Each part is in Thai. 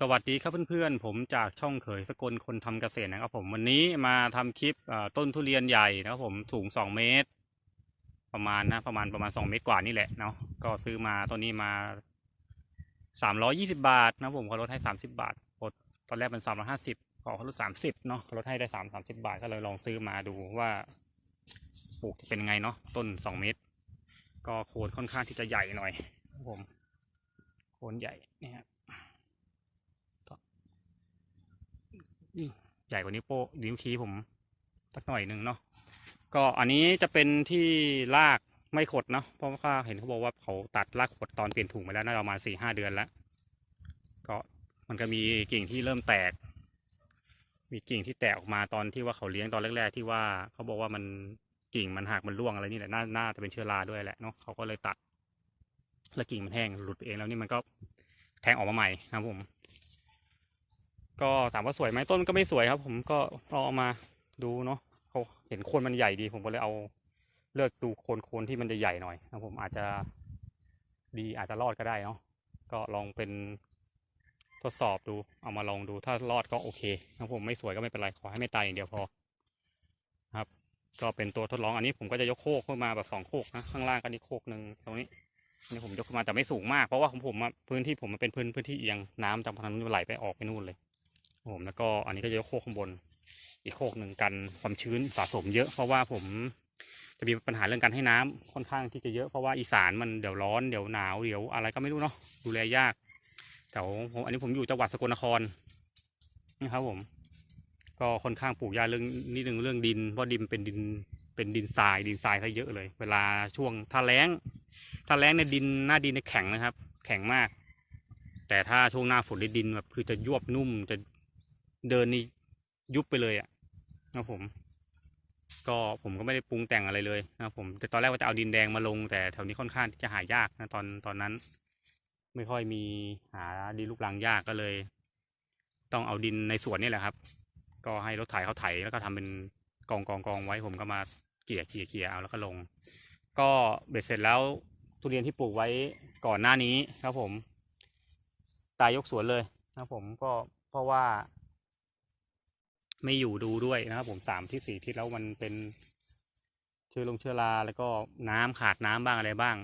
สวัสดีครับเพื่อนๆ ผมจากช่องเขยสกลคนทำเกษตรนะครับผมวันนี้มาทำคลิปต้นทุเรียนใหญ่นะครับผมสูง 2 เมตร ประมาณนะประมาณประมาณ 2 เมตรกว่านี่แหละเนาะก็ซื้อมาต้นนี้มา 320 บาทนะผมเขาลดให้ 30 บาทลดตอนแรกเป็น350พอเขาลด30เนาะขาลดให้ได้ 3 30 บาทก็เลยลองซื้อมาดูว่าปลูกจะเป็นไงเนาะต้น 2 เมตร ก็โคนค่อนข้างที่จะใหญ่หน่อยนะครับผมโคนใหญ่นี่ยฮะใหญ่กว่านิ้วโป้นิ้วชี้ผมสักหน่อยหนึ่งเนาะก็อันนี้จะเป็นที่รากไม่ขดเนาะเพราะว่าเห็นเขาบอกว่าเขาตัดรากขดตอนเปลี่ยนถุงไปแล้วน่าจะประมาณสี่ห้าเดือนแล้วก็มันก็มีกิ่งที่เริ่มแตก มีกิ่งที่แตกออกมาตอนที่ว่าเขาเลี้ยงตอนแรก ๆ ที่ว่าเขาบอกว่ามันกิ่งมันหักมันร่วงอะไรนี่แหละน่าน่าจะเป็นเชื้อราด้วยแหละเนาะเขาก็เลยตัดแล้วกิ่งมันแห้งหลุดเองแล้วนี่มันก็แทงออกมาใหม่นะครับผม ก็ถามว่าสวยไหมต้นก็ไม่สวยครับ ผมก็ลองเอามาดูเนาะเขาเห็นโคนมันใหญ่ดี ผมก็เลยเอาเลือกดูโคนโคนที่มันจะใหญ่หน่อยนะผมอาจจะดีอาจจะรอดก็ได้เนาะก็ลองเป็นทดสอบดูเอามาลองดูถ้ารอดก็โอเคนะผมไม่สวยก็ไม่เป็นไรขอให้ไม่ตายอย่างเดียวพอครับ ก็เป็นตัวทดลองอันนี้ผมก็จะยกโคกขึ้นมาแบบสองโคกนะข้างล่างก็นี่โคกหนึ่งตรงนี้อันนี่ผมยกขึ้นมาแต่ไม่สูงมากเพราะว่าของผมพื้นที่ผมมันเป็นพื้นพื้นที่เอียงน้ำจากทางนู้นไหลไปออกไปนู่นเลย ผมแล้วก็อันนี้ก็จะยกโคกข้างบน อีกโคกหนึ่งกันความชื้นสะสมเยอะเพราะว่าผมจะมีปัญหาเรื่องการให้น้ำค่อนข้างที่จะเยอะเพราะว่าอีสานมันเดี๋ยวร้อนเดี๋ยวหนาวเดี๋ยวอะไรก็ไม่รู้เนาะดูแลยากแต่ผมอันนี้ผมอยู่จังหวัดสกลนครนะครับผม ก็ค่อนข้างปลูกยากเรื่องนิดนึงเรื่องดินเพราะดินเป็นดินเป็นดินทรายดินทรายซะเยอะเลย เวลาช่วงถ้าแล้ง ถ้าแล้งในดินหน้าดินเนี่ยแข็งนะครับ แข็งมาก แต่ถ้าช่วงหน้าฝนในดินแบบคือจะยวบนุ่มจะ เดินนี่ยุบไปเลยอะ่ะนะผม ก็ผมก็ไม่ได้ปรุงแต่งอะไรเลยนะผมแต่ตอนแรกว่าจะเอาดินแดงมาลง แต่แถวนี้ค่อนข้างที่จะหายากนะตอนตอนนั้น ไม่ค่อยมีหาดินลูกรังยากก็เลย ต้องเอาดินในสวนนี่แหละครับ ก็ให้รถไถเขาไถแล้วก็ทำเป็นกองกองกองไว้ผมก็มาเกี่ยเกี่ยเกี่ยเอาแล้วก็ลง ก็เบ็ดเสร็จแล้วทุเรียนที่ปลูกไว้ก่อนหน้านี้ครับผม ตายยกสวนเลยนะครับผมก็เพราะว่า ไม่อยู่ดูด้วยนะครับผมสามที่สี่ทิศแล้วมันเป็นเชื้อลงเชื้อราแล้วก็น้ำขาดน้ำบ้างอะไรบ้าง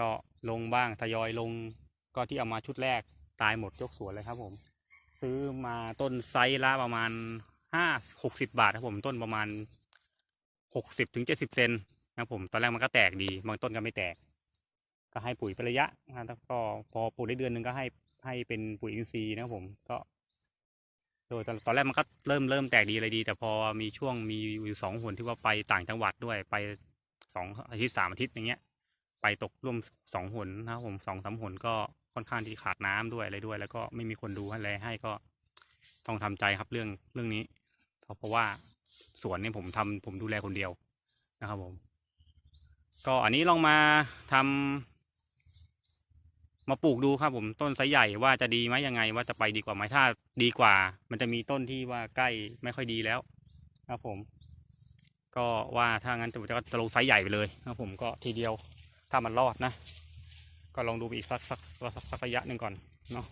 ก็ลงบ้างทยอยลงก็ที่เอามาชุดแรกตายหมดยกสวนเลยครับ ผม ซื้อมาต้นไซส์ละประมาณห้าหกสิบาทครับผมต้นประมาณหกสิบถึงเจ็ดสิบเซนนะครับผมตอนแรกมันก็แตกดีบางต้นก็ไม่แตก ก็ให้ปุ๋ยเป็นระยะนะแล้วก็พอปลูกได้เดือนหนึ่งก็ให้ให้เป็นปุ๋ยอินทรีย์นะครับผมก็ โดยตอนแรกมันก็เริ่มเริ่มแตกดีอะไรดี แต่พอมีช่วงมีอยู่สองหนที่ว่าไปต่างจังหวัดด้วยไปสองอาทิตย์สามอาทิตย์อย่างเงี้ย ไปตกร่วมสองหนนะครับผมสองสามหนก็ค่อนข้างที่ขาดน้ำด้วยอะไรด้วย แล้วก็ไม่มีคนดูอะไรให้ก็ต้องทำใจครับเรื่องเรื่องนี้ เพราะว่าสวนนี่ผมทำผมดูแลคนเดียวนะครับผม ก็อันนี้ลองมาทำ มาปลูกดูครับผมต้นไซส์ใหญ่ว่าจะดีไหมยังไง ว่าจะไปดีกว่าไหมถ้าดีกว่า มันจะมีต้นที่ว่าใกล้ไม่ค่อยดีแล้ว ครับผม ก็ว่าถ้างั้นจะจะลงไซส์ใหญ่ไปเลยครับผมก็ทีเดียวถ้ามันรอดนะ ก็ลองดูไปอีกสักสักสักสักระยะหนึ่งก่อนเนาะ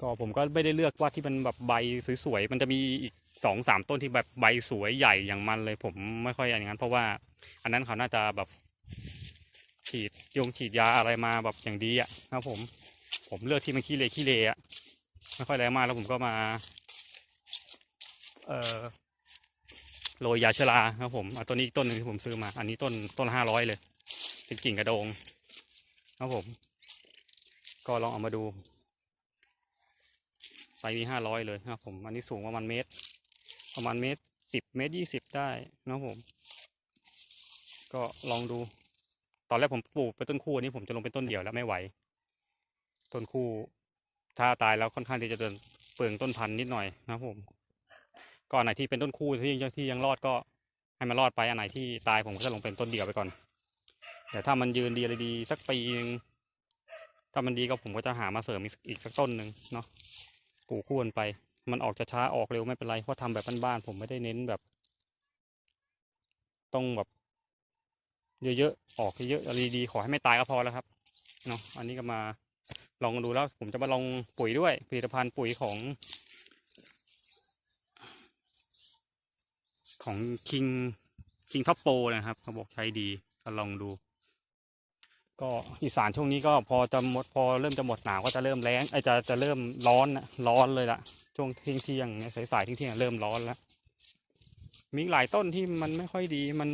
ก็ผมก็ไม่ได้เลือกว่าที่มันแบบใบสวยๆมันจะมีอีกสองสามต้นที่แบบใบสวยใหญ่อย่างมันเลย ผมไม่ค่อยอย่างนั้นเพราะว่า อันนั้นเขาน่าจะแบบฉีดยงฉีดยาอะไรมาแบบอย่างดีอะครับผม ผมเลือกที่มันขี้เลขี้เลอะไม่ค่อยแรงมากแล้วผมก็มา เอ่อโรยยาชราครับผมเอาตัวนี้ต้นหนึ่งที่ผมซื้อมา อันนี้ต้นต้นห้าร้อยเลย เป็นกิ่งกระโดง ครับผม ก็ลองเอามาดูไซส์นี้ห้าร้อยเลยครับผม อันนี้สูงประมาณเมตร ประมาณเมตรสิบเมตรยี่สิบได้นะครับผม ก็ลองดู ตอนแรกผมปลูกเป็นต้นคู่อันนี้ผมจะลงเป็นต้นเดี่ยวแล้วไม่ไหว ต้นคู่ถ้าตายแล้วค่อนข้างที่จะเดินเปลืองต้นพันธุ์นิดหน่อยนะครับผมก็อันไหนที่เป็นต้นคู่ที่ยังที่ยังรอดก็ให้มันรอดไปอันไหนที่ตายผมก็จะลงเป็นต้นเดี่ยวไปก่อนแต่ถ้ามันยืนดีอะไรดีสักปีนึงถ้ามันดีก็ผมก็จะหามาเสริมอีกอีกสักต้นหนึ่งเนาะปลูกคู่กันไป มันออกจะช้าออกเร็วไม่เป็นไรเพราะทำแบบบ้านๆผมไม่ได้เน้นแบบ ต้องแบบ เยอะๆออกเยอะๆอะไรดีๆขอให้ไม่ตายก็พอแล้วครับเนาะอันนี้ก็มาลองดูแล้ว ผมจะมาลองปุ๋ยด้วย ผลิตภัณฑ์ปุ๋ยของ ของคิงคิงท็อปโปนะครับเขาบอกใช้ดีก็ลองดู ก็อีสานช่วงนี้ก็พอจะหมดพอเริ่มจะหมดหนาวก็จะเริ่มแรงไอจะจะเริ่มร้อนนะร้อนเลยล่ะช่วงเที่ยงเที่ยงเนี่ยสายๆเที่ยงเที่ยงเริ่มร้อนแล้วมีหลายต้นที่มันไม่ค่อยดีมัน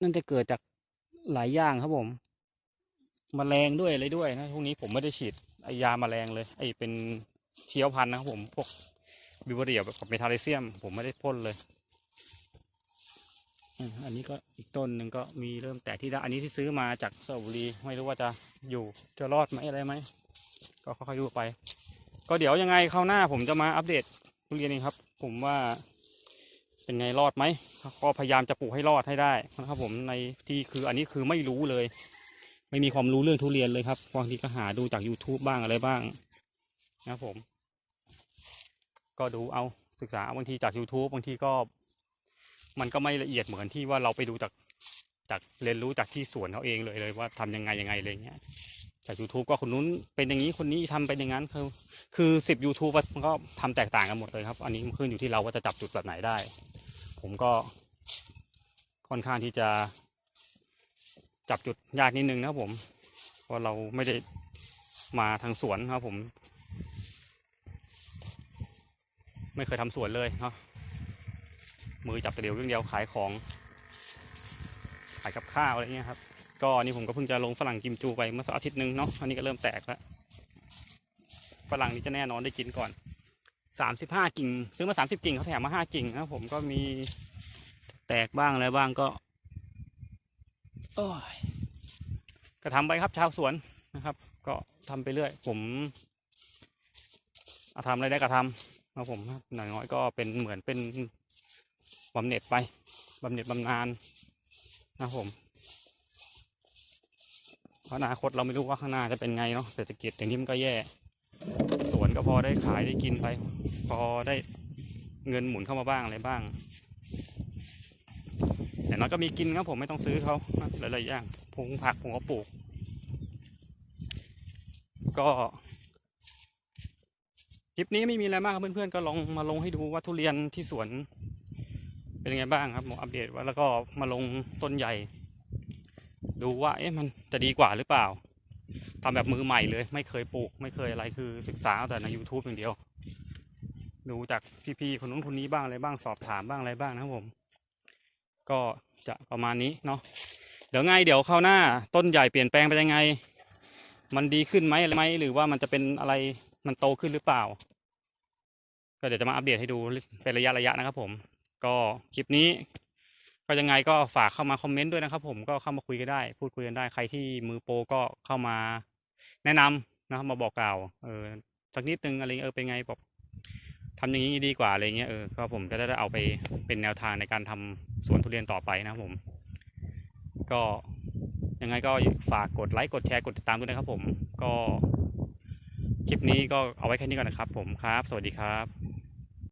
นั่นจะเกิดจากหลายอย่างครับผมมแมลงด้วยอะไรด้วยนะช่วงนี้ผมไม่ได้ฉีดไอยาแมลงเลย ไอเป็นเชียวพันนะครับผมพวกบิวเรียกับเมทาลิเซียม ผมไม่ได้พ่นเลยอันนี้ก็อีกต้นหนึ่งก็มีเริ่มแตกที่ได้อันนี้ที่ซื้อมาจากสระบุรีไม่รู้ว่าจะอยู่จะรอดไหมอะไรไหมก็ค่อยๆดูไป ก็เดี๋ยวยังไงคราวหน้าผมจะมาอัปเดตทุเรียนนี้ครับ ผมว่า เป็นไงรอดไหมก็พยายามจะปลูกให้รอดให้ได้นะครับผมในที่คืออันนี้คือไม่รู้เลย ไม่มีความรู้เรื่องทุเรียนเลยครับบางทีก็หาดูจาก YouTube บ้างอะไรบ้างนะครับผม ก็ดูเอาศึกษาบางทีจาก YouTube บางทีก็ มันก็ไม่ละเอียดเหมือนที่ว่าเราไปดูจากจากเรียนรู้จากที่สวนเขาเองเลยเลยว่าทำยังไงยังไงอะไรเงี้ย จาก YouTube ก็คนนู้นเป็นอย่างนี้คนนี้ทำเป็นอย่างนั้นคือ คือสิบ YouTube อะมันก็ทำแตกต่างกันหมดเลยครับ อันนี้มันขึ้นอยู่ที่เราว่าจะจับจุดแบบไหนได้ ผมก็ค่อนข้างที่จะ จับจุดยากนิดนึงนะครับผมเพราะเราไม่ได้มาทางสวนครับ ผม ไม่เคยทำสวนเลยเนาะมือจับแต่เดียวเรื่องเดียวขายของ ขายกับข้าวอะไรเงี้ยครับ ก็นนี้ผมก็เพิ่งจะลงฝรั่งกิมจูไปเมื่อสักอาทิตย์หนึ่งเนาะอันนี้ก็เริ่มแตกแล้วฝรั่งนี่จะแน่นอนได้กินก่อนสามสิบห้ากิ่ง ซื้อมาสามสิบกิ่งเขาแถมมาห้ากิ่งนะผมก็มีแตกบ้างอะไรบ้างก็โอ้ยก็ทำไปครับชาวสวนนะครับ ก็ทำไปเรื่อย ผมอาทำอะไรได้ก็ทำนะผมหน่อยน้อยก็เป็นเหมือนเป็นบำเหน็จไปบำเหน็จบำนาญนะผม เพราะอนาคตเราไม่รู้ว่าข้างหน้าจะเป็นไงเนาะเศรษฐกิจอย่างนี้มันก็แย่ สวนก็พอได้ขายได้กินไป พอได้เงินหมุนเข้ามาบ้างอะไรบ้างแต่น้อยก็มีกินครับผมไม่ต้องซื้อเขานะหลายๆอย่างผงผักผมก็ปลูก ก็คลิปนี้ไม่มีอะไรมากครับเพื่อนๆก็ลองมาลงให้ดูว่าทุเรียนที่สวน เป็นยังไงบ้างครับผมอัปเดตว่าแล้วก็มาลงต้นใหญ่ ดูว่าเอ๊ะมันจะดีกว่าหรือเปล่าทำแบบมือใหม่เลย ไม่เคยปลูก ไม่เคยอะไรคือศึกษาแต่ใน YouTube อย่างเดียว ดูจากพี่ๆคนนู้นคนนี้บ้างอะไรบ้างสอบถามบ้างอะไรบ้างนะครับผม ก็จะประมาณนี้เนาะเดี๋ยวไงเดี๋ยวคราวหน้าต้นใหญ่เปลี่ยนแปลงไปยังไง มันดีขึ้นไหมอะไรไหมหรือว่ามันจะเป็นอะไรมันโตขึ้นหรือเปล่า ก็เดี๋ยวจะมาอัปเดตให้ดูเป็นระยะระยะนะครับผม ก็คลิปนี้ ก็ยังไงก็ฝากเข้ามาคอมเมนต์ด้วยนะครับ ผมก็เข้ามาคุยกันได้ พูดคุยกันได้ใครที่มือโปรก็เข้ามาแนะนำนะครับมาบอกกล่าวเออสักนิดนึงอะไรเงี้ยเออเป็นไงบอกทำอย่างนี้ดีกว่าอะไรเงี้ยเออก็ผมก็จะได้เอาไปเป็นแนวทางในการทำสวนทุเรียนต่อไปนะครับผม ก็ยังไงก็ฝากกดไลค์กดแชร์กดติดตามด้วยนะครับ ผมก็คลิปนี้ก็เอาไว้แค่นี้ก่อนนะครับ ผมครับ สวัสดีครับ